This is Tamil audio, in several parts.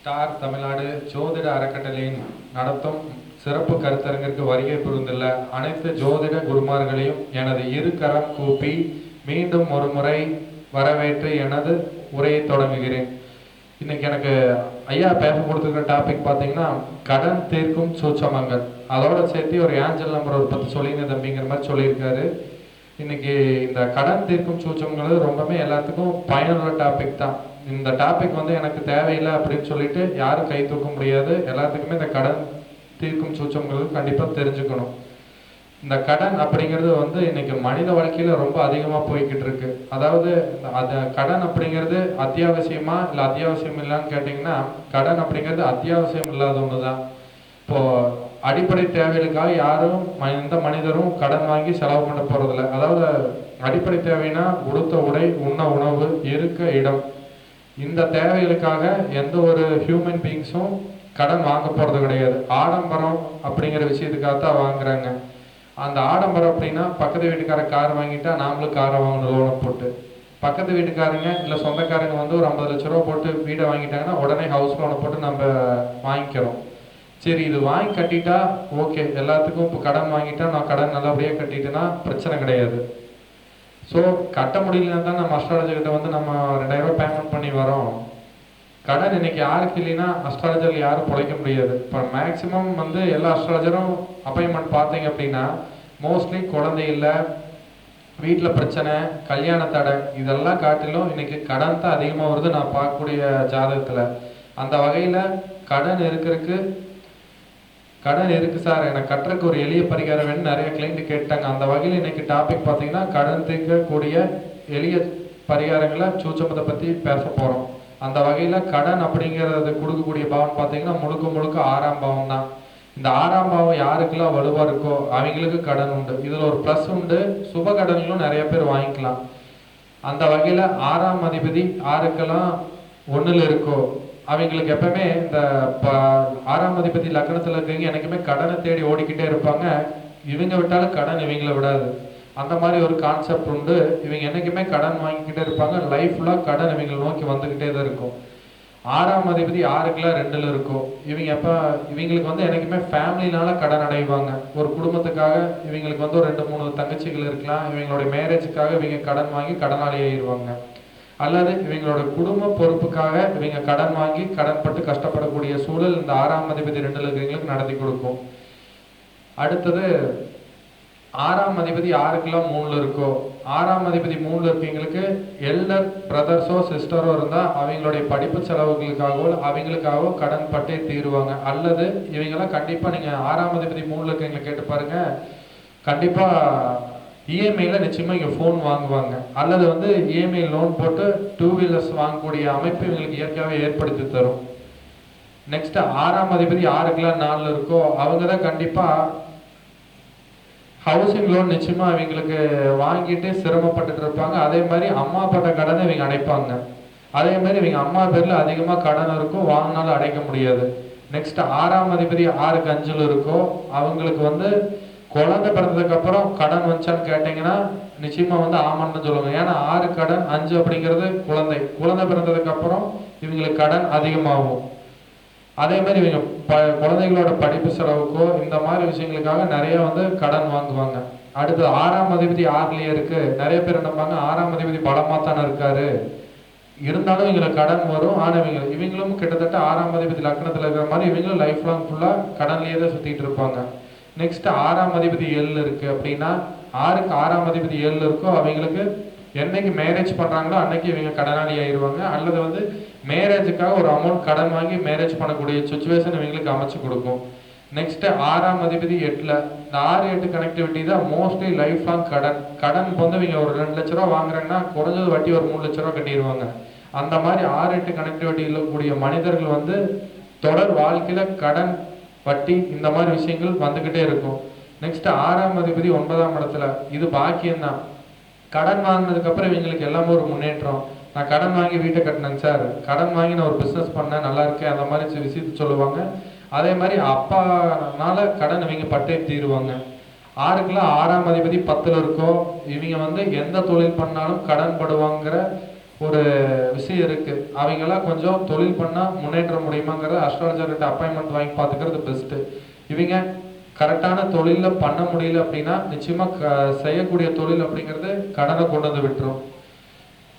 ஸ்டார் தமிழ்நாடு ஜோதிட அறக்கட்டளையின் நடத்தும் சிறப்பு கருத்தரங்கிற்கு வருகை புரிந்துள்ள அனைத்து ஜோதிட குருமார்களையும் எனது இரு கரம் கூப்பி மீண்டும் ஒரு முறை வரவேற்று எனது உரையை தொடங்குகிறேன். இன்னைக்கு எனக்கு ஐயா பேச கொடுத்துருக்கிற டாபிக் பார்த்தீங்கன்னா கடன் தீர்க்கும் சூட்சமங்கள். அதோட சேர்த்து ஒரு ஏஞ்சல் நம்பர் ஒரு பத்து சொல்லிங்க தம்பிங்கிற மாதிரி சொல்லியிருக்காரு. இன்னைக்கு இந்த கடன் தீர்க்கும் சூச்சம்ங்கிறது ரொம்பவே எல்லாத்துக்கும் பயனுள்ள டாபிக் தான். இந்த டாபிக் வந்து எனக்கு தேவையில்லை அப்படின்னு சொல்லிட்டு யாரும் கை தூக்க முடியாது. எல்லாத்துக்குமே இந்த கடன் தீர்க்கும் சூச்சம்ங்கிறது கண்டிப்பாக தெரிஞ்சுக்கணும். இந்த கடன் அப்படிங்கிறது வந்து இன்னைக்கு மனித வாழ்க்கையில் ரொம்ப அதிகமாக போய்கிட்டு இருக்கு. அதாவது அது கடன் அப்படிங்கிறது அத்தியாவசியமா இல்லை அத்தியாவசியம் இல்லைன்னு கேட்டிங்கன்னா கடன் அப்படிங்கிறது அத்தியாவசியம் இல்லாத ஒன்று தான் இப்போது அடிப்படை தேவைகளுக்காக யாரும் ம- எந்த மனிதரும் கடன் வாங்கி செலவு பண்ண போகிறதில்ல அதாவது அடிப்படை தேவைன்னா உடுத்த உடை உண்ண உணவு இருக்க இடம். இந்த தேவைகளுக்காக எந்த ஒரு ஹியூமன் பீங்ஸும் கடன் வாங்க போகிறது கிடையாது. ஆடம்பரம் அப்படிங்கிற விஷயத்துக்காக தான் வாங்குறாங்க. அந்த ஆடம்பரம் அப்படின்னா பக்கத்து வீட்டுக்கார கார் வாங்கிட்டா நாமளும் காரை வாங்கணும் லோனை போட்டு. பக்கத்து வீட்டுக்காரங்க இல்லை சொந்தக்காரங்க வந்து ஒரு ஐம்பது லட்ச ரூபா போட்டு வீடை வாங்கிட்டாங்கன்னா உடனே ஹவுஸ் லோனை போட்டு நம்ம வாங்கிக்கிறோம். சரி இது வாங்கி கட்டிட்டா ஓகே எல்லாத்துக்கும் இப்போ கடன் வாங்கிட்டா நான் கடன் நல்லபடியாக கட்டிட்டேன்னா பிரச்சனை கிடையாது. ஸோ கட்ட முடியலன்னா தான் நம்ம அஸ்ட்ராலஜர்கிட்ட வந்து நம்ம ரெண்டாயிரம் ரூபாய் பேமெண்ட் பண்ணி வரோம். கடன் இன்னைக்கு யாருக்கு இல்லைன்னா அஸ்ட்ராலஜர் யாரும் பிழைக்க முடியாது. இப்போ மேக்ஸிமம் வந்து எல்லா அஸ்ட்ராலஜரும் அப்பாயின்மெண்ட் பார்த்தீங்க அப்படின்னா மோஸ்ட்லி குழந்தை இல்லை வீட்டில் பிரச்சனை கல்யாண தடை இதெல்லாம் காட்டிலும் இன்னைக்கு கடன் தான் அதிகமாக வருது நான் பார்க்கக்கூடிய ஜாதகத்தில். அந்த வகையில் கடன் இருக்கிறதுக்கு கடன் இருக்கு சார்? எனக்கு கட்டுறதுக்கு ஒரு எளிய பரிகாரம் வேணும் நிறைய கிளைண்ட் கேட்டாங்க. அந்த வகையில் இன்னைக்கு டாபிக் பார்த்தீங்கன்னா கடன் தீர்க்கக்கூடிய எளிய பரிகாரங்களை சூச்சமத்தை பற்றி பேச போகிறோம் அந்த வகையில் கடன் அப்படிங்கிறது கொடுக்கக்கூடிய பாவம் பார்த்தீங்கன்னா முழுக்க முழுக்க ஆறாம் பாவம் தான். இந்த ஆறாம் பாவம் யாருக்கெல்லாம் வலுவாக இருக்கோ அவங்களுக்கு கடன் உண்டு. இதில் ஒரு ப்ளஸ் உண்டு. சுப கடன்களும் நிறைய பேர் வாங்கிக்கலாம். அந்த வகையில் ஆறாம் அதிபதி ஆறுக்கெல்லாம் ஒன்றில் இருக்கோ அவங்களுக்கு எப்பவுமே இந்த ப- ஆறாம் அதிபதி லக்கணத்தில் இருக்கவங்க எனக்குமே கடனை தேடி ஓடிக்கிட்டே இருப்பாங்க. இவங்க விட்டாலும் கடன் இவங்கள விடாது. அந்த மாதிரி ஒரு கான்செப்ட் உண்டு. இவங்க என்றைக்குமே கடன் வாங்கிக்கிட்டே இருப்பாங்க. லைஃப் ஃபுல்லாக கடன் இவங்களை நோக்கி வந்துக்கிட்டே தான் இருக்கும். ஆறாம் அதிபதி ஆறுக்கெல்லாம் ரெண்டில் இருக்கும். இவங்க எப்போ இவங்களுக்கு வந்து எனக்குமே ஃபேமிலினால கடன் அடைவாங்க. ஒரு குடும்பத்துக்காக இவங்களுக்கு வந்து ஒரு ரெண்டு மூணு தங்கச்சிகள் இருக்கலாம். இவங்களுடைய மேரேஜுக்காக இவங்க கடன் வாங்கி கடனாளி ஆயிடுவாங்க அல்லது இவங்களோட குடும்ப பொறுப்புக்காக இவங்க கடன் வாங்கி கடன்பட்டு கஷ்டப்படக்கூடிய சூழல் இந்த ஆறாம் அதிபதி ரெண்டில் இருக்கிறவங்களுக்கு நடத்தி கொடுக்கும். அடுத்தது ஆறாம் அதிபதி யாருக்கெல்லாம் மூணுல இருக்கோ ஆறாம் அதிபதி மூணுல இருக்கவங்களுக்கு எல்டர் பிரதர்ஸோ சிஸ்டரோ இருந்தா அவங்களுடைய படிப்பு செலவுகளுக்காகவோ அவங்களுக்காகவோ கடன் பட்டே தீருவாங்க. அல்லது இவங்கெல்லாம் கண்டிப்பா நீங்க ஆறாம் அதிபதி மூணுல இருக்கவங்களை கேட்டு பாருங்க. கண்டிப்பா இஎம்ஐயில் நிச்சயமாக இங்கே ஃபோன் வாங்குவாங்க. அல்லது வந்து இஎம்ஐ லோன் போட்டு டூ வீலர்ஸ் வாங்கக்கூடிய அமைப்பு இவங்களுக்கு இயற்கையாகவே ஏற்படுத்தி தரும். நெக்ஸ்ட்டு ஆறாம் அதிபதி யாருக்கெல்லாம் நாலுல இருக்கோ அவங்க தான் கண்டிப்பாக ஹவுசிங் லோன் நிச்சயமாக இவங்களுக்கு வாங்கிட்டு சிரமப்பட்டுட்டு இருப்பாங்க. அதே மாதிரி அம்மா பட்ட கடனை இவங்க அடைப்பாங்க. அதே மாதிரி இவங்க அம்மா பேரில் அதிகமாக கடன் இருக்கும் வாங்கினாலும் அடைக்க முடியாது. நெக்ஸ்ட் ஆறாம் அதிபதி ஆறுக்கு அஞ்சில் இருக்கோ அவங்களுக்கு வந்து குழந்தை பிறந்ததுக்கு அப்புறம் கடன் வந்துச்சான்னு கேட்டீங்கன்னா நிச்சயமா வந்து ஆமான்னு சொல்லுவாங்க. ஏன்னா ஆறு கடன் அஞ்சு அப்படிங்கிறது குழந்தை. குழந்தை பிறந்ததுக்கு அப்புறம் இவங்களுக்கு கடன் அதிகமாகும். அதே மாதிரி இவங்க ப குழந்தைகளோட படிப்பு செலவுக்கோ இந்த மாதிரி விஷயங்களுக்காக நிறைய வந்து கடன் வாங்குவாங்க. அடுத்து ஆறாம் அதிபதி ஆறுலயே இருக்கு. நிறைய பேர் என்னப்பாங்க ஆறாம் அதிபதி பலமாக தானே இருக்காரு. இருந்தாலும் இவங்களுக்கு கடன் வரும். ஆனால் இவங்க இவங்களும் கிட்டத்தட்ட ஆறாம் அதிபதி லக்னத்தில் இருக்கிற மாதிரி இவங்களும் லைஃப் லாங் ஃபுல்லாக கடன்லேயே தான் சுற்றிட்டு இருப்பாங்க. நெக்ஸ்ட் ஆறாம் அதிபதி ஏழுல இருக்கு அப்படின்னா ஆறுக்கு ஆறாம் அதிபதி ஏழுல இருக்கோ அவங்களுக்கு என்னைக்கு மேரேஜ் பண்றாங்களோ அன்னைக்கு இவங்க கடனாளி ஆயிடுவாங்க அல்லது வந்து மேரேஜுக்காக ஒரு அமௌண்ட் கடன் வாங்கி மேரேஜ் பண்ணக்கூடிய சுச்சுவேஷன் இவங்களுக்கு அமைச்சு கொடுக்கும். நெக்ஸ்ட் ஆறாம் அதிபதி எட்டுல இந்த ஆறு எட்டு கனெக்டிவிட்டி தான் மோஸ்ட்லி லைஃப் லாங் கடன். கடன் வந்து இவங்க ஒரு ரெண்டு லட்ச ரூபா வாங்குறாங்கன்னா குறைஞ்சது வட்டி ஒரு மூணு லட்ச ரூபா கட்டிடுவாங்க. அந்த மாதிரி ஆறு எட்டு கனெக்டிவிட்டி கூடிய மனிதர்கள் வந்து தொடர் வாழ்க்கையில கடன் வட்டி இந்த மாதிரி விஷயங்கள் வந்துக்கிட்டே இருக்கும். நெக்ஸ்ட் ஆறாம் அதிபதி ஒன்பதாம் இடத்துல இது பாக்கியம்தான். கடன் வாங்கினதுக்கு அப்புறம் இவங்களுக்கு எல்லாமே ஒரு முன்னேற்றம். நான் கடன் வாங்கி வீட்டை கட்டினேங்க சார். கடன் வாங்கி நான் ஒரு பிசினஸ் பண்ணேன் நல்லா இருக்கேன் அந்த மாதிரி விஷயத்தை சொல்லுவாங்க. அதே மாதிரி அப்பானால கடன் இவங்க பட்டே தீருவாங்க. ஆறுக்குள்ள ஆறாம் அதிபதி பத்துல இருக்கோ இவங்க வந்து எந்த தொழில் பண்ணாலும் கடன் படுவாங்கிற ஒரு விஷயம் இருக்கு. அவங்களாம் கொஞ்சம் தொழில் பண்ணா முன்னேற்ற முடியுமாங்கிறத அஸ்ட்ராலஜர்கிட்ட அப்பாயின்மெண்ட் வாங்கி பார்த்துக்கிறது பெஸ்ட்டு இவங்க கரெக்டான தொழிலில் பண்ண முடியல அப்படின்னா நிச்சயமாக க- செய்யக்கூடிய தொழில் அப்படிங்கிறது கடனை கொண்டு வந்து விட்டுரும்.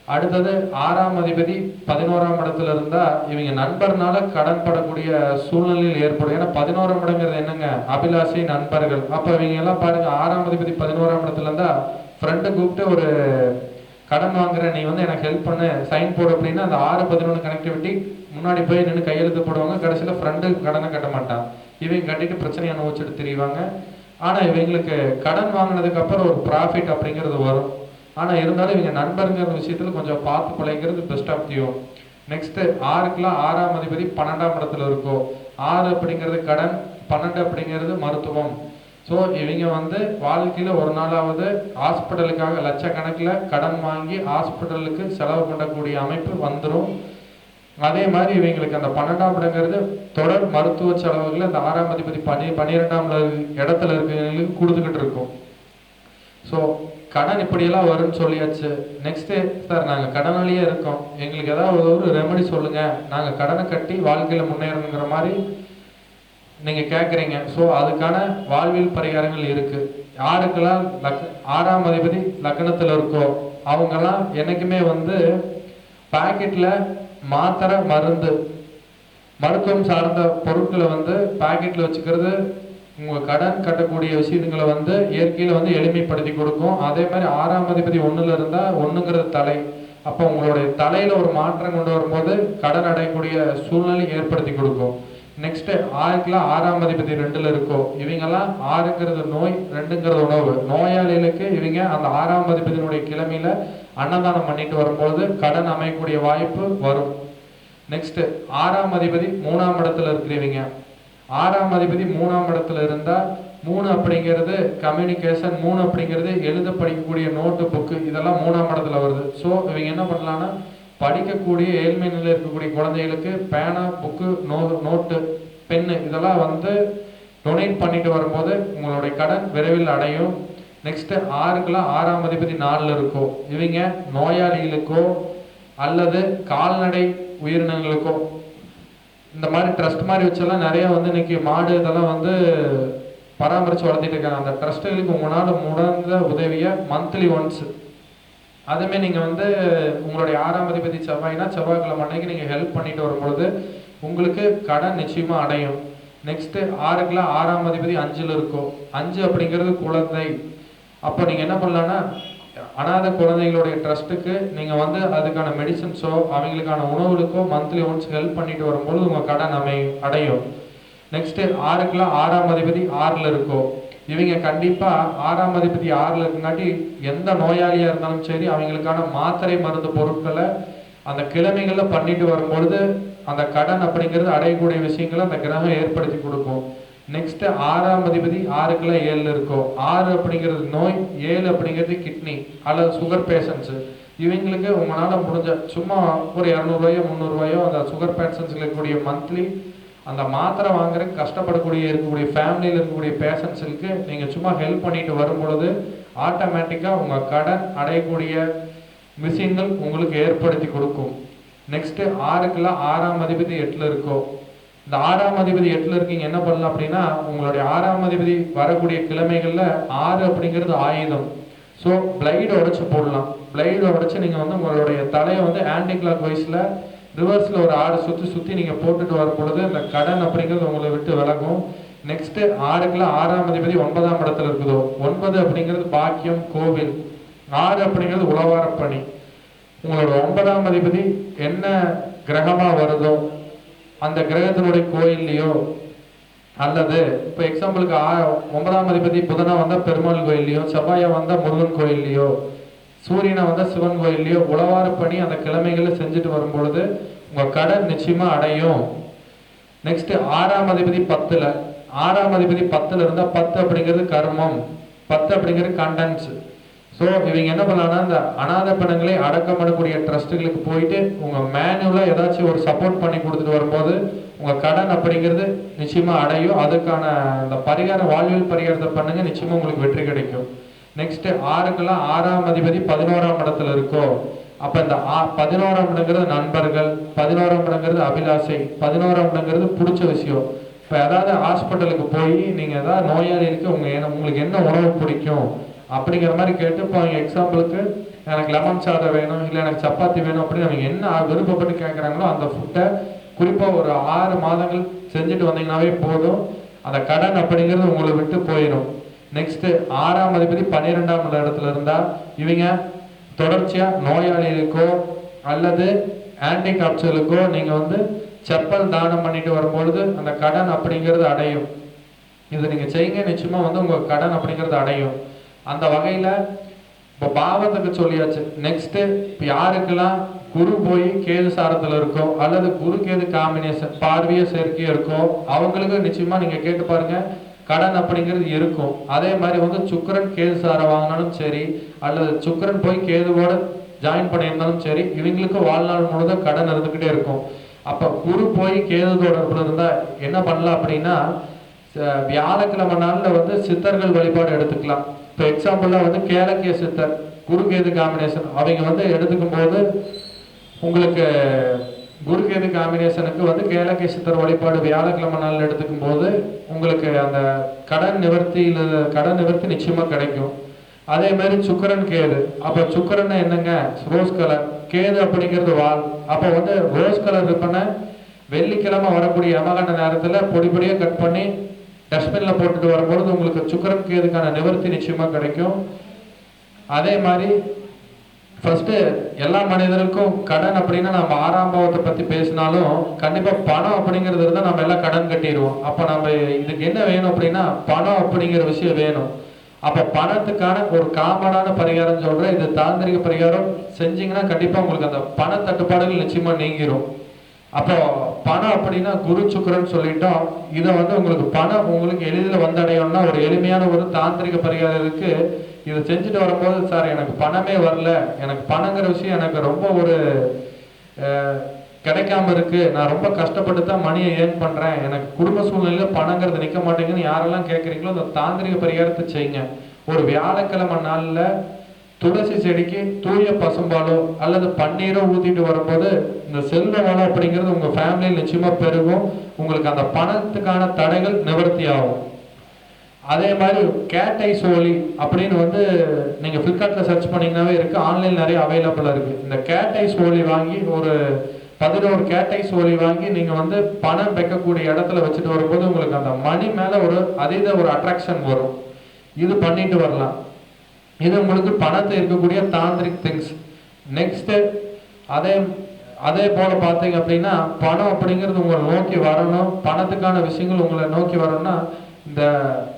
அடுத்தது ஆறாம் அதிபதி பதினோராம் இடத்துல இருந்தால் இவங்க நண்பர்னால கடன் படக்கூடிய சூழ்நிலையில் ஏற்படும். ஏன்னா பதினோராம் இடங்கிறது என்னங்க? அபிலாஷை நண்பர்கள். அப்போ இவங்க எல்லாம் பாருங்கள் ஆறாம் அதிபதி பதினோராம் இடத்துல இருந்தால் ஃப்ரெண்டை கூப்பிட்டு ஒரு கடன் வாங்குற நீ வந்து எனக்கு ஹெல்ப் பண்ணு சைன் போடு அப்படின்னா அந்த ஆறு பதினொன்று கனெக்டிவிட்டி முன்னாடி போய் நின்று கையெழுத்து போடுவாங்க. கடைசியில் ஃப்ரெண்டு கடனை கட்ட மாட்டான். இவங்க கட்டிட்டு பிரச்சனையை அனுபவிச்சுட்டு தெரியவாங்க ஆனால் இவங்களுக்கு கடன் வாங்கினதுக்கப்புறம் ஒரு ப்ராஃபிட் அப்படிங்கிறது வரும். ஆனால் இருந்தாலும் இவங்க நண்பருங்கிற விஷயத்தில் கொஞ்சம் பார்த்து பிழைக்கிறது பெஸ்ட் ஆஃப் தியோ நெக்ஸ்ட்டு ஆறுக்குலாம் ஆறாம் அதிபதி பன்னெண்டாம் இடத்துல இருக்கும் ஆறு அப்படிங்கிறது கடன் பன்னெண்டு அப்படிங்கிறது மருத்துவம். ஸோ இவங்க வந்து வாழ்க்கையில் ஒரு நாளாவது ஹாஸ்பிட்டலுக்காக லட்சக்கணக்கில் கடன் வாங்கி ஹாஸ்பிட்டலுக்கு செலவு பண்ணக்கூடிய அமைப்பு வந்துடும் அதே மாதிரி இவங்களுக்கு அந்த பன்னெண்டாம் இடங்கிறது தொடர் மருத்துவ செலவுகளை இந்த ஆறாம் அதிபதி பனி பன்னிரெண்டாம் இடத்துல இருக்கிறவங்களுக்கு கொடுத்துக்கிட்டு இருக்கும். ஸோ கடன் இப்படியெல்லாம் வரும்னு சொல்லியாச்சு. நெக்ஸ்ட் சார் நாங்கள் கடனாளியே இருக்கோம். எங்களுக்கு ஏதாவது ஒரு ரெமெடி சொல்லுங்க. நாங்கள் கடனை கட்டி வாழ்க்கையில் முன்னேறணுங்கிற மாதிரி நீங்கள் கேட்குறீங்க ஸோ அதுக்கான வாழ்வியல் பரிகாரங்கள் இருக்குது யாருக்கெல்லாம் லக் ஆறாம் அதிபதி லக்னத்தில் இருக்கோ அவங்கெல்லாம் என்னைக்குமே வந்து பாக்கெட்டில் மாத்திரை மருந்து மருத்துவம் சார்ந்த பொருட்களை வந்து பாக்கெட்டில் வச்சுக்கிறது உங்கள் கடன் கட்டக்கூடிய விஷயங்களை வந்து இயற்கையில் வந்து எளிமைப்படுத்தி கொடுக்கும். அதே மாதிரி ஆறாம் அதிபதி ஒன்றில் இருந்தால் ஒன்றுங்கிறது தலை. அப்போ உங்களுடைய தலையில் ஒரு மாற்றம் கொண்டு வரும்போது கடன் அடையக்கூடிய சூழ்நிலை ஏற்படுத்தி கொடுக்கும். நெக்ஸ்ட் ஆறுக்குல ஆறாம் அதிபதி ரெண்டுல இருக்கும் இவங்கெல்லாம் ஆறுங்கிறது நோய் ரெண்டுங்கிறது உணவு. நோயாளிகளுக்கு இவங்க அந்த ஆறாம் அதிபதியினுடைய கிழமையில அன்னதானம் பண்ணிட்டு வரும்போது கடன் அமையக்கூடிய வாய்ப்பு வரும். நெக்ஸ்ட் ஆறாம் அதிபதி மூணாம் இடத்துல இருக்கிறவங்க. ஆறாம் அதிபதி மூணாம் இடத்துல இருந்தா மூணு அப்படிங்கிறது கம்யூனிகேஷன் மூணு அப்படிங்கிறது எழுத படிக்கக்கூடிய நோட்டு புக்கு இதெல்லாம் மூணாம் இடத்துல வருது. ஸோ இவங்க என்ன பண்ணலாம்னா படிக்கக்கூடிய ஏழ்மை நிலையில் இருக்கக்கூடிய குழந்தைகளுக்கு பேனா புக்கு நோ நோட்டு பென்னு இதெல்லாம் வந்து டொனேட் பண்ணிட்டு வரும்போது உங்களுடைய கடன் விரைவில் அடையும். நெக்ஸ்ட்டு ஆறுக்கெல்லாம் ஆறாம் அதிபதி நாளில் இருக்கும் இவங்க நோயாளிகளுக்கோ அல்லது கால்நடை உயிரினங்களுக்கோ இந்த மாதிரி ட்ரஸ்ட் மாதிரி வச்செல்லாம் நிறைய வந்து இன்னைக்கு மாடு இதெல்லாம் வந்து பராமரித்து வளர்த்திட்டு இருக்காங்க. அந்த ட்ரஸ்ட்டுகளுக்கு உங்களால் முடிந்த உதவியை மந்த்லி ஒன்ஸ் அதுமே நீங்கள் வந்து உங்களுடைய ஆறாம் அதிபதி செவ்வாய்னா செவ்வாய்க்கிழமை அன்னைக்கு நீங்கள் ஹெல்ப் பண்ணிட்டு வரும்பொழுது உங்களுக்கு கடன் நிச்சயமாக அடையும். நெக்ஸ்ட்டு ஆறுக்குள்ள ஆறாம் அதிபதி அஞ்சில் இருக்கும். அஞ்சு அப்படிங்கிறது குழந்தை. அப்போ நீங்கள் என்ன பண்ணலான்னா அனாதை குழந்தைகளுடைய ட்ரஸ்ட்டுக்கு நீங்கள் வந்து அதுக்கான மெடிசன்ஸோ அவங்களுக்கான உணவுகளுக்கோ மந்த்லி ஒன்ஸ் ஹெல்ப் பண்ணிட்டு வரும்போது உங்கள் கடன் அமை அடையும். நெக்ஸ்ட்டு ஆறுக்குள்ள ஆறாம் அதிபதி ஆறில் இருக்கும். இவங்க கண்டிப்பா ஆறாம் அதிபதி ஆறுல இருக்குங்காட்டி எந்த நோயாளியா இருந்தாலும் சரி அவங்களுக்கான மாத்திரை மருந்து பொருட்களை அந்த கிழமைகள்ல பண்ணிட்டு வரும்பொழுது அந்த கடன் அப்படிங்கிறது அடையக்கூடிய விஷயங்களை அந்த கிரகம் ஏற்படுத்தி கொடுக்கும். நெக்ஸ்ட் ஆறாம் அதிபதி ஆறுக்குள்ள ஏழுல இருக்கும். ஆறு அப்படிங்கிறது நோய் ஏழு அப்படிங்கிறது கிட்னி அல்லது சுகர் பேஷண்ட்ஸ் இவங்களுக்கு உங்களால முடிஞ்ச சும்மா ஒரு இரநூறுவாயோ முந்நூறுவாயோ அந்த சுகர் பேஷன்ஸ் இருக்கக்கூடிய மந்த்லி அந்த மாத்திரை வாங்குறதுக்கு கஷ்டப்படக்கூடிய இருக்கக்கூடிய ஃபேமிலியில் இருக்கக்கூடிய பேஷண்ட்ஸுக்கு நீங்கள் சும்மா ஹெல்ப் பண்ணிட்டு வரும்பொழுது ஆட்டோமேட்டிக்காக உங்கள் கடன் அடையக்கூடிய விஷயங்கள் உங்களுக்கு ஏற்படுத்தி கொடுக்கும். நெக்ஸ்ட்டு ஆறுக்குள்ள ஆறாம் அதிபதி எட்டில் இருக்கும் இந்த ஆறாம் அதிபதி எட்டில் இருக்கீங்க என்ன பண்ணலாம் அப்படின்னா உங்களுடைய ஆறாம் அதிபதி வரக்கூடிய கிழமைகளில் ஆறு அப்படிங்கிறது ஆயுதம். ஸோ பிளைடு உடச்சி போடலாம். பிளைடு உடச்சி நீங்கள் வந்து உங்களுடைய தலையை வந்து ஆன்டி கிளாக் வைஸில் ரிவர்ஸில் ஒரு ஆறு சுற்றி சுற்றி நீங்கள் போட்டுட்டு வரும் பொழுது இந்த கடன் அப்படிங்கிறது உங்களை விட்டு விலகும். நெக்ஸ்ட்டு ஆறுக்குள்ள ஆறாம் அதிபதி ஒன்பதாம் இடத்துல இருக்குதோ ஒன்பது அப்படிங்கிறது பாக்கியம் கோவில். ஆறு அப்படிங்கிறது உளவார பணி. உங்களோட ஒன்பதாம் அதிபதி என்ன கிரகமாக வருதோ அந்த கிரகத்தினுடைய கோயில்லையோ அல்லது இப்போ எக்ஸாம்பிளுக்கு ஆ- ஒன்பதாம் அதிபதி புதனா வந்தால் பெருமாள் கோயில்லையோ செவ்வாயா வந்தால் முருகன் கோயில்லையோ சூரியனை வந்து சிவன் கோயில்லையோ உழவார பணி அந்த கிழமைகளை செஞ்சுட்டு வரும்பொழுது உங்கள் கடை கடன் அடையும். நெக்ஸ்ட் ஆறாம் அதிபதி பத்தில் ஆறாம் அதிபதி பத்தில் இருந்தால் பத்து அப்படிங்கிறது கர்மம் பத்து அப்படிங்கிறது கண்டன்ஸ் ஸோ இவங்க என்ன பண்ணலாம்னா இந்த அனாதை பணங்களை அடக்கம் பண்ணக்கூடிய ட்ரஸ்ட்டுகளுக்கு போயிட்டு உங்கள் மேனுவலாக ஏதாச்சும் ஒரு சப்போர்ட் பண்ணி கொடுத்துட்டு வரும்போது உங்கள் கடன் அப்படிங்கிறது நிச்சயமாக அடையும். அதுக்கான இந்த பரிகார வாழ்வியல் பரிகாரத்தை பண்ணுங்க நிச்சயமாக உங்களுக்கு வெற்றி கிடைக்கும். நெக்ஸ்ட் ஆறுக்கெல்லாம் ஆறாம் அதிபதி பதினோராம் இடத்துல இருக்கோ அப்ப இந்த ஆ- பதினோராம் இடங்கிறது நண்பர்கள் பதினோராம் இடங்கிறது அபிலாஷை பதினோராம் இடங்கிறது பிடிச்ச விஷயம். இப்போ ஏதாவது ஹாஸ்பிட்டலுக்கு போய் நீங்க ஏதாவது நோயாளிகளுக்கு உங்க என்ன- உங்களுக்கு என்ன உணவு பிடிக்கும் அப்படிங்கிற மாதிரி கேட்டு இப்போ எக்ஸாம்பிளுக்கு எனக்கு லெமன் சாதம் வேணும் இல்லை எனக்கு சப்பாத்தி வேணும் அப்படின்னு அவங்க என்ன விருப்பப்பட்டு கேட்குறாங்களோ அந்த ஃபுட்டை குறிப்பாக ஒரு ஆறு மாதங்கள் செஞ்சுட்டு வந்தீங்கன்னாவே போதும். அந்த கடன் அப்படிங்கிறது உங்களை விட்டு போயிடும் நெக்ஸ்ட் ஆறாம் அதிபதி பன்னிரெண்டாம் இடத்துல இருந்தா இவங்க தொடர்ச்சியா நோயாளிகளுக்கோ அல்லது ஆன்டிகாப்சலுக்கோ நீங்க வந்து செப்பல் தானம் பண்ணிட்டு வரும்பொழுது அந்த கடன் அப்படிங்கிறது அடையும். இது நீங்க செய்யுங்க நிச்சயமா வந்து உங்க கடன் அப்படிங்கிறது அடையும். அந்த வகையில இப்போ பாவத்துக்கு சொல்லியாச்சு. நெக்ஸ்ட் இப்போ யாருக்கெல்லாம் குரு போய் கேது சாரத்துல இருக்கோ அல்லது குரு கேது காம்பினேஷன் பார்வைய சேர்க்கையோ இருக்கோ அவங்களுக்கு நிச்சயமா நீங்க கேட்டு பாருங்க கடன் அப்படிங்கிறது இருக்கும். அதே மாதிரி வந்து சுக்கரன் கேது சாரை வாங்கினாலும் சரி அல்லது சுக்கிரன் போய் கேதுவோட ஜாயின் பண்ணியிருந்தாலும் சரி இவங்களுக்கு வாழ்நாள் முழுதும் கடன் இருந்துக்கிட்டே இருக்கும். அப்ப குரு போய் கேது தொடர்புல இருந்தா என்ன பண்ணலாம் அப்படின்னா ச- வியாழக்கிழமை நாளில் வந்து சித்தர்கள் வழிபாடு எடுத்துக்கலாம். இப்போ எக்ஸாம்பிளாக வந்து கேளக்கிய சித்தர் குரு கேது காம்பினேஷன் அவங்க வந்து எடுத்துக்கும் போது உங்களுக்கு குருகேது காம்பினேஷனுக்கு வந்து கேளக்கிய சித்தர் வழிபாடு வியாழக்கிழமை நாள் எடுத்துக்கும் போது உங்களுக்கு அந்த கடன் நிவர்த்தியில் கடன் நிவர்த்தி நிச்சயமாக கிடைக்கும். அதே மாதிரி சுக்கரன் கேது. அப்போ சுக்கரன் என்னங்க? Rose colour. கேது அப்படிங்கிறது வால். அப்போ வந்து ரோஸ் கலர் இருப்பன வெள்ளிக்கிழமை வரக்கூடிய யமகண்ட நேரத்தில் பொடி பொடியாக கட் பண்ணி டஸ்ட்பினில் போட்டுட்டு வரும்பொழுது உங்களுக்கு சுக்கரன் கேதுக்கான நிவர்த்தி நிச்சயமாக கிடைக்கும். அதே மாதிரி ஃபர்ஸ்ட் எல்லா மனிதருக்கும் கடன் அப்படின்னா நம்ம ஆறாம் பாவத்தை பத்தி பேசினாலும் கண்டிப்பா பணம் அப்படிங்கிறது இருந்தால் நம்ம எல்லாம் கடன் கட்டிடுவோம். அப்ப நம்ம இதுக்கு என்ன வேணும் அப்படின்னா பணம் அப்படிங்கிற விஷயம் வேணும். அப்ப பணத்துக்கான ஒரு காமனான பரிகாரம் சொல்றேன். இது தாந்திரிக பரிகாரம் செஞ்சீங்கன்னா கண்டிப்பா உங்களுக்கு அந்த பண தட்டுப்பாடுகள் நிச்சயமா நீங்கிரும். அப்போ பணம் அப்படின்னா குரு சுக்கரன் சொல்லிட்டோம். இதை வந்து உங்களுக்கு பணம் உங்களுக்கு எளிதில் வந்தடையணும்னா ஒரு எளிமையான ஒரு தாந்திரிக பரிகாரம் இருக்கு. இதை செஞ்சுட்டு வரும்போது சார் எனக்கு பணமே வரல. எனக்கு பணங்கிற விஷயம் எனக்கு ரொம்ப ஒரு கிடைக்காம இருக்கு. நான் ரொம்ப கஷ்டப்பட்டு தான் மணியை ஏர்ன் பண்றேன். எனக்கு குடும்ப சூழ்நிலையில பணங்கிறது நிக்க மாட்டேங்குதுன்னு யாரெல்லாம் கேட்குறீங்களோ அந்த தாந்திரிக பரிகாரத்தை செய்யுங்க. ஒரு வியாழக்கிழமை நாளில் துளசி செடிக்கு தூய பசும்பாலோ அல்லது பன்னீரோ ஊற்றிட்டு வரும்போது இந்த செல்வ வளம் அப்படிங்கிறது உங்கள் ஃபேமிலியில் நிச்சயமாக பெருகும். உங்களுக்கு அந்த பணத்துக்கான தடைகள் நிவர்த்தி ஆகும். அதே மாதிரி கேட் ஐ சோலி அப்படின்னு வந்து நீங்கள் ஃப்ளிப்கார்ட்டில் சர்ச் பண்ணீங்கன்னாவே இருக்குது ஆன்லைன் நிறைய அவைலபிளாக இருக்குது இந்த கேட் ஐ சோலி வாங்கி ஒரு பதினோரு கேட் ஐ சோலி வாங்கி நீங்கள் வந்து பணம் வைக்கக்கூடிய இடத்துல வச்சுட்டு வரும்போது உங்களுக்கு அந்த மணி மேலே ஒரு அதீத ஒரு அட்ராக்ஷன் வரும். இது பண்ணிட்டு வரலாம். இது உங்களுக்கு பணத்தை இருக்கக்கூடிய தாந்திரிக் திங்ஸ் நெக்ஸ்ட்டு அதே அதே போல் பார்த்தீங்க அப்படின்னா பணம் அப்படிங்கிறது உங்களை நோக்கி வரணும். பணத்துக்கான விஷயங்கள் உங்களை நோக்கி வரணும்னா இந்த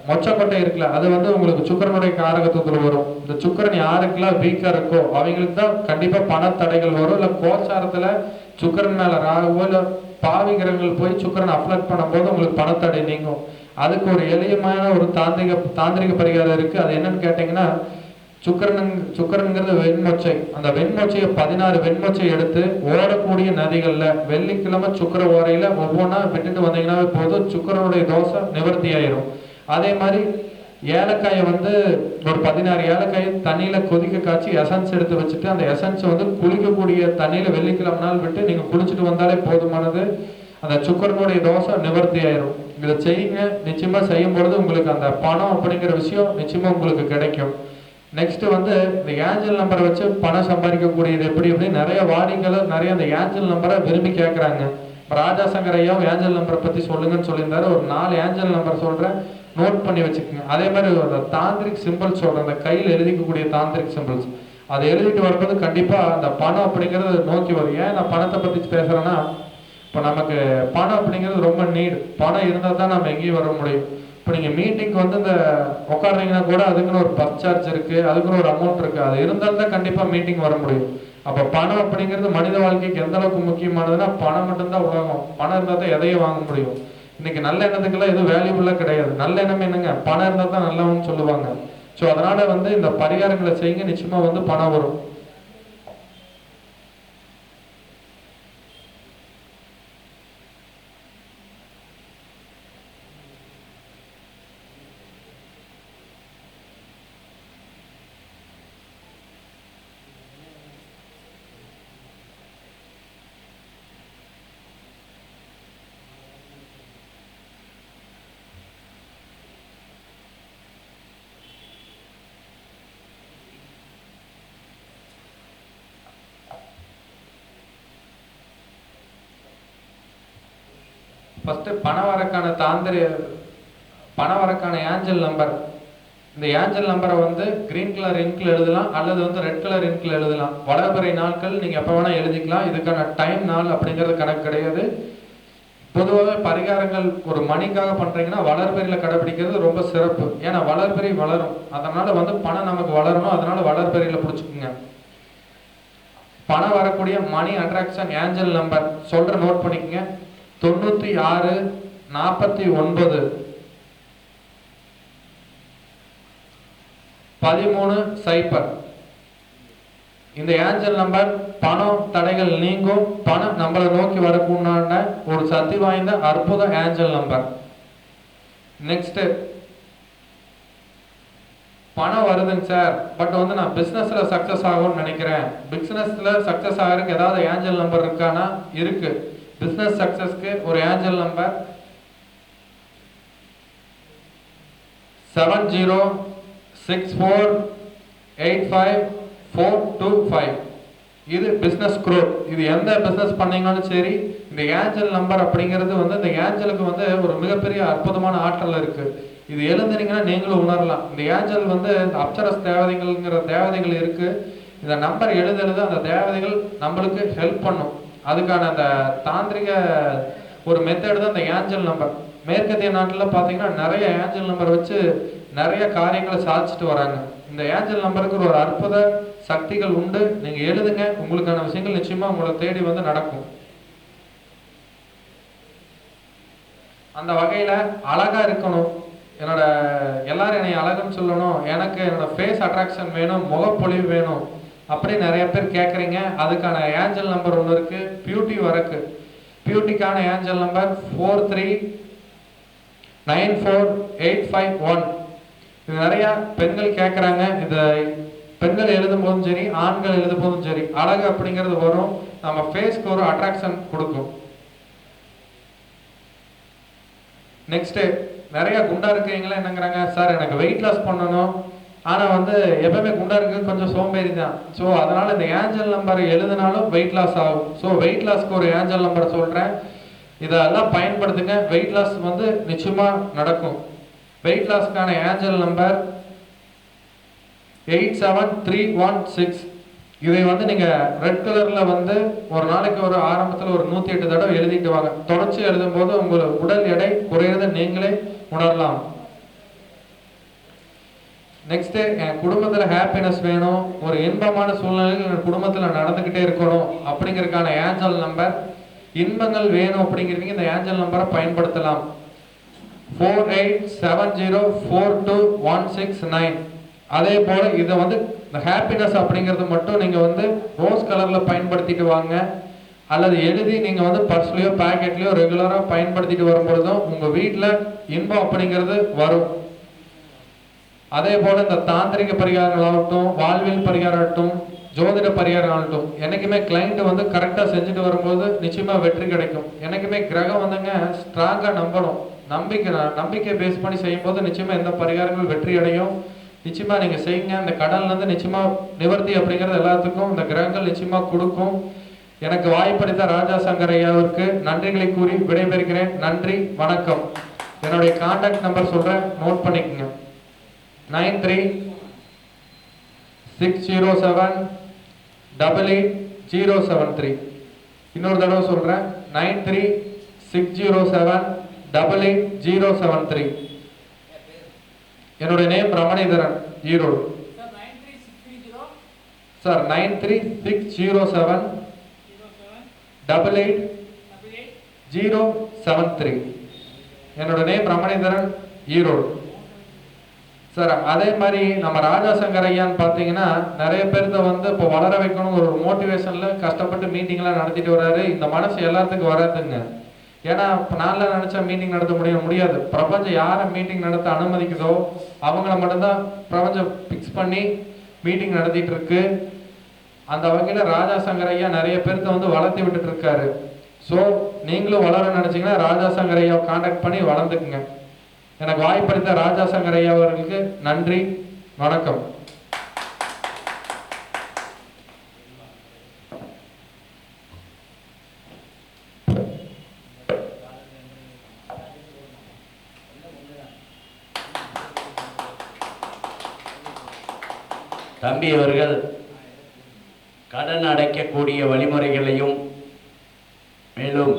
மொச்சக்கொட்டை இருக்குல்ல அது வந்து உங்களுக்கு சுக்கரனுடைய காரகத்துவத்தில் வரும். இந்த சுக்கரன் யாருக்கெல்லாம் வீக்கா இருக்கோ அவங்களுக்கு தான் கண்டிப்பா பணத்தடைகள் வரும். இல்ல கோச்சாரத்துல சுக்கரன் மேல ராகுவோ இல்ல பாவி கிரகங்கள் போய் சுக்கரன் அப்ளட் பண்ணும்போது உங்களுக்கு பணத்தடை நீங்கும். அதுக்கு ஒரு எளியமான ஒரு தாந்திரிக தாந்திரிக பரிகாரம் இருக்கு. அது என்னன்னு கேட்டீங்கன்னா சுக்கரன் சுக்கரனுங்கிறது வெண்மொச்சை. அந்த வெண்மொச்சையை பதினாறு வெண்மொச்சை எடுத்து ஓடக்கூடிய நதிகளில் வெள்ளிக்கிழமை சுக்கர ஓரையில் ஒவ்வொன்றா விட்டுட்டு வந்தீங்கன்னாவே போதும். சுக்கரனுடைய தோசை நிவர்த்தி ஆயிரும். அதே மாதிரி ஏலக்காயை வந்து ஒரு பதினாறு ஏலக்காயை தண்ணியில் கொதிக்க காய்ச்சி எசன்ஸ் எடுத்து வச்சுட்டு அந்த எசன்ஸை வந்து குளிக்கக்கூடிய தண்ணியில் வெள்ளிக்கிழமை நாள் விட்டு நீங்கள் குளிச்சுட்டு வந்தாலே போதுமானது. அந்த சுக்கரனுடைய தோசை நிவர்த்தி ஆயிரும். இதை செய்யுங்க. நிச்சயமாக செய்யும் பொழுது உங்களுக்கு அந்த பணம் அப்படிங்கிற விஷயம் நிச்சயமாக உங்களுக்கு கிடைக்கும். நெக்ஸ்ட் வந்து இந்த ஏஞ்சல் நம்பரை வச்சு பணம் சம்பாதிக்கக்கூடியது எப்படி அப்படின்னு நிறைய வாடிக்கையாளர் நிறைய அந்த ஏஞ்சல் நம்பரை விரும்பி கேட்குறாங்க ராஜா சங்கர் ஐயாவும் ஏஞ்சல் நம்பரை பத்தி சொல்லுங்கன்னு சொல்லியிருந்தாரு. ஒரு நாலு ஏஞ்சல் நம்பர் சொல்றேன். நோட் பண்ணி வச்சுக்கோங்க. அதே மாதிரி அந்த தாந்திரிக் சிம்பிள்ஸ் சொல்றேன். அந்த கையில் எழுதிக்கக்கூடிய தாந்திரிக் சிம்பிள்ஸ் அதை எழுதிட்டு வரும்போது கண்டிப்பா அந்த பணம் அப்படிங்கிறது நோக்கி வரும். ஏன் நான் பணத்தை பத்தி பேசுறேன்னா இப்போ நமக்கு பணம் அப்படிங்கிறது ரொம்ப நீடு பணம் இருந்தால் தான் நம்ம எங்கேயும் வர முடியும். இப்போ நீங்கள் மீட்டிங்க்கு வந்து இந்த உட்காடுறீங்கன்னா கூட அதுக்குன்னு ஒரு பஸ் சார்ஜ் இருக்குது அதுக்குன்னு ஒரு அமௌண்ட் இருக்குது அது இருந்தால் தான் கண்டிப்பாக மீட்டிங் வர முடியும். அப்போ பணம் அப்படிங்கிறது மனித வாழ்க்கைக்கு எந்த அளவுக்கு முக்கியமானதுன்னா பணம் மட்டும்தான் உலகம். பணம் இருந்தால் தான் எதையும் வாங்க முடியும். இன்னைக்கு நல்ல எண்ணத்துக்கெல்லாம் எதுவும் வேல்யூபுல்லாக கிடையாது. நல்ல எண்ணம் என்னங்க? பணம் இருந்தால் தான் நல்லவன்னு சொல்லுவாங்க. ஸோ அதனால் வந்து இந்த பரிகாரங்களை செய்யுங்க. நிச்சயமாக வந்து பணம் வரும். ஃபஸ்ட்டு பணம் வரக்கான தாந்திர பணம் வரக்கான ஏஞ்சல் நம்பர் இந்த ஏஞ்சல் நம்பரை வந்து கிரீன் கலர் இன்கில் எழுதலாம் அல்லது வந்து ரெட் கலர் இன்கில் எழுதலாம். வடபறை நாட்கள் நீங்கள் எப்போ வேணால் எழுதிக்கலாம். இதுக்கான டைம் நாள் அப்படிங்கிறது கணக்கு கிடையாது. பொதுவாகவே பரிகாரங்கள் ஒரு மணிக்காக பண்ணுறீங்கன்னா வளர்பெரியில் கடைபிடிக்கிறது ரொம்ப சிறப்பு. ஏன்னா வளர்பிறை வளரும். அதனால் வந்து பணம் நமக்கு வளரணும். அதனால் வளர்பிறையில் பிடிச்சிக்குங்க. பணம் வரக்கூடிய மணி அட்ராக்ஷன் ஏஞ்சல் நம்பர் சொல்கிற நோட் பண்ணிக்கோங்க. தொண்ணூற்றி ஆறு நாற்பத்தி ஒன்பது. பதிமூணு சைபர். இந்த ஏஞ்சல் நம்பர் பணம் தடைகள் நீங்கும். பணம் நம்மளை நோக்கி வரக்குண்டான ஒரு சக்தி வாய்ந்த அற்புத ஏஞ்சல் நம்பர் நெக்ஸ்ட் பணம் வருதுங்க சார் பட் வந்து நான் பிஸ்னஸில் சக்ஸஸ் ஆகும்னு நினைக்கிறேன். பிஸ்னஸில் சக்ஸஸ் ஆகிறதுக்கு ஏதாவது ஏஞ்சல் நம்பர் இருக்கானா? இருக்கு. பிஸ்னஸ் சக்ஸஸ்க்கு ஒரு angel number seven zero six four eight five four two five இது பிஸ்னஸ் குரோத் இது எந்த பிஸ்னஸ் பண்ணீங்கனாலும் சரி இந்த ஏஞ்சல் நம்பர் அப்படிங்கிறது வந்து இந்த ஏஞ்சலுக்கு வந்து ஒரு மிகப்பெரிய அற்புதமான ஆற்றல் இருக்குது இது எழுந்துனீங்கன்னா நீங்களும் உணரலாம். இந்த ஏஞ்சல் வந்து இந்த அப்சரஸ் தேவதைகள்ங்கிற தேவதைகள் இருக்குது இந்த நம்பர் எழுத எழுத அந்த தேவதைகள் நம்மளுக்கு ஹெல்ப் பண்ணும். அதுக்கான அந்த தாந்திரிக ஒரு மெத்தட் தான் இந்த ஏஞ்சல் நம்பர் மேற்கத்திய நாட்டில் பார்த்தீங்கன்னா நிறைய ஏஞ்சல் நம்பர் வச்சு நிறைய காரியங்களை சாதிச்சுட்டு வராங்க. இந்த ஏஞ்சல் நம்பருக்கு ஒரு அற்புத சக்திகள் உண்டு. நீங்கள் எழுதுங்க. உங்களுக்கான விஷயங்கள் நிச்சயமாக உங்களை தேடி வந்து நடக்கும். அந்த வகையில் அழகாக இருக்கணும். என்னோட எல்லாரும் என்னை அழகுன்னு சொல்லணும். எனக்கு என்னோட ஃபேஸ் அட்ராக்ஷன் வேணும். முகப்பொழிவு வேணும். அப்படி நிறைய பேர் கேட்குறீங்க. அதுக்கான ஏஞ்சல் நம்பர் ஒன்று இருக்கு. பியூட்டி வரக்கு. பியூட்டிக்கான angel number four three nine four eight five one இது நிறையா பெண்கள் கேட்குறாங்க. இதை பெண்கள் எழுதும் போதும் சரி ஆண்கள் எழுதும் போதும் சரி அழகு அப்படிங்கிறது வரும். நம்ம ஃபேஸ்க்கு ஒரு அட்ராக்ஷன் கொடுக்கும். நெக்ஸ்ட்டு நிறையா குண்டா இருக்கீங்களா? என்னங்கிறாங்க. சார் எனக்கு வெயிட் லாஸ் பண்ணணும். ஆனால் வந்து எப்பவுமே குண்டா இருக்கிறது கொஞ்சம் சோம்பேறி தான். ஸோ அதனால் இந்த ஏஞ்சல் நம்பர் எழுதினாலும் வெயிட் லாஸ் ஆகும். ஸோ வெயிட் லாஸ்க்கு ஒரு ஏஞ்சல் நம்பர் சொல்கிறேன் இதெல்லாம் பயன்படுத்துங்க. வெயிட் லாஸ் வந்து நிச்சயமாக நடக்கும். Weight லாஸ்க்கான angel number eight seven three one six. இதை வந்து நீங்கள் ரெட் கலரில் வந்து ஒரு நாளைக்கு ஒரு ஆரம்பத்தில் ஒரு நூற்றி எட்டு தடவை எழுதிட்டு வாங்க. தொடர்ச்சி எழுதும்போது உங்கள் உடல் எடை குறையிறத நீங்களே உணரலாம். நெக்ஸ்ட்டு என் குடும்பத்தில் ஹாப்பினஸ் வேணும். ஒரு இன்பமான சூழ்நிலையில் என் குடும்பத்தில் நடந்துக்கிட்டே இருக்கணும் அப்படிங்கிறதுக்கான ஏஞ்சல் நம்பர் இன்பங்கள் வேணும் அப்படிங்கிறவங்க இந்த ஏஞ்சல் நம்பரை பயன்படுத்தலாம். Four eight seven zero four two one six nine அதே போல் இதை வந்து இந்த ஹாப்பினஸ் அப்படிங்கிறது மட்டும் நீங்கள் வந்து ரோஸ் கலரில் பயன்படுத்திட்டு வாங்க. அல்லது எழுதி நீங்கள் வந்து பர்ஸ்லேயோ பேக்கெட்லேயோ ரெகுலராக பயன்படுத்திட்டு வரும்பொழுதும் உங்கள் வீட்டில் இன்பம் அப்படிங்கிறது வரும். அதே போல இந்த தாந்திரிக பரிகாரங்களாகட்டும் வாழ்வியல் பரிகாரம் ஆகட்டும் ஜோதிட பரிகாரம் ஆகட்டும் கிளைண்ட்டு கிளைண்ட் வந்து கரெக்டாக செஞ்சுட்டு வரும்போது நிச்சயமாக வெற்றி கிடைக்கும். என்றைக்குமே கிரகம் வந்துங்க ஸ்ட்ராங்காக நம்பணும். நம்பிக்கை நம்பிக்கை பேஸ் பண்ணி செய்யும்போது நிச்சயமாக எந்த பரிகாரங்கள் வெற்றி அடையும். நிச்சயமாக நீங்கள் செய்யுங்க. இந்த கடல்ல நிச்சயமாக நிவர்த்தி அப்படிங்கிறது எல்லாத்துக்கும் இந்த கிரகங்கள் நிச்சயமாக கொடுக்கும். எனக்கு வாய்ப்பளித்த ராஜா சங்கர் ஐயாவிற்கு நன்றிகளை கூறி விடைபெறுகிறேன். நன்றி வணக்கம். என்னுடைய கான்டாக்ட் நம்பர் சொல்கிறேன் நோட் பண்ணிக்கோங்க. Nine three six zero seven double eight zero seven three. இன்னொரு தடவை சொல்கிறேன் nine three six zero seven double eight zero seven three. என்னுடைய name Ramanidharan Erode. Sir nine three six zero seven double eight double eight zero seven three. என்னோட நேம் ரமணிதரன் ஈரோடு. சார் அதே மாதிரி நம்ம ராஜா சங்கர் ஐயான்னு பார்த்தீங்கன்னா நிறைய பேர்த்த வந்து இப்போ வளர வைக்கணும் ஒரு மோட்டிவேஷனில் கஷ்டப்பட்டு மீட்டிங்லாம் நடத்திட்டு வர்றாரு இந்த மனசு எல்லாத்துக்கும் வராதுங்க. ஏன்னா இப்போ நாளில் நினச்சா மீட்டிங் நடத்த முடிய முடியாது. பிரபஞ்சம் யாரை மீட்டிங் நடத்த அனுமதிக்குதோ அவங்கள மட்டும்தான் பிரபஞ்சம் ஃபிக்ஸ் பண்ணி மீட்டிங் நடத்திட்டு இருக்கு. அந்த வகையில் ராஜா சங்கர் ஐயா நிறைய பேர்த்த வந்து வளர்த்தி விட்டுட்டு இருக்காரு. ஸோ நீங்களும் வளர நினச்சிங்கன்னா ராஜா சங்கர் ஐயாவை காண்டாக்ட் பண்ணி வளர்ந்துக்குங்க. எனக்கு வாய்ப்படுத்த ராஜா சங்கரையா அவர்களுக்கு நன்றி வணக்கம். தம்பியவர்கள் கடன் அடைக்கக்கூடிய வழிமுறைகளையும் மேலும்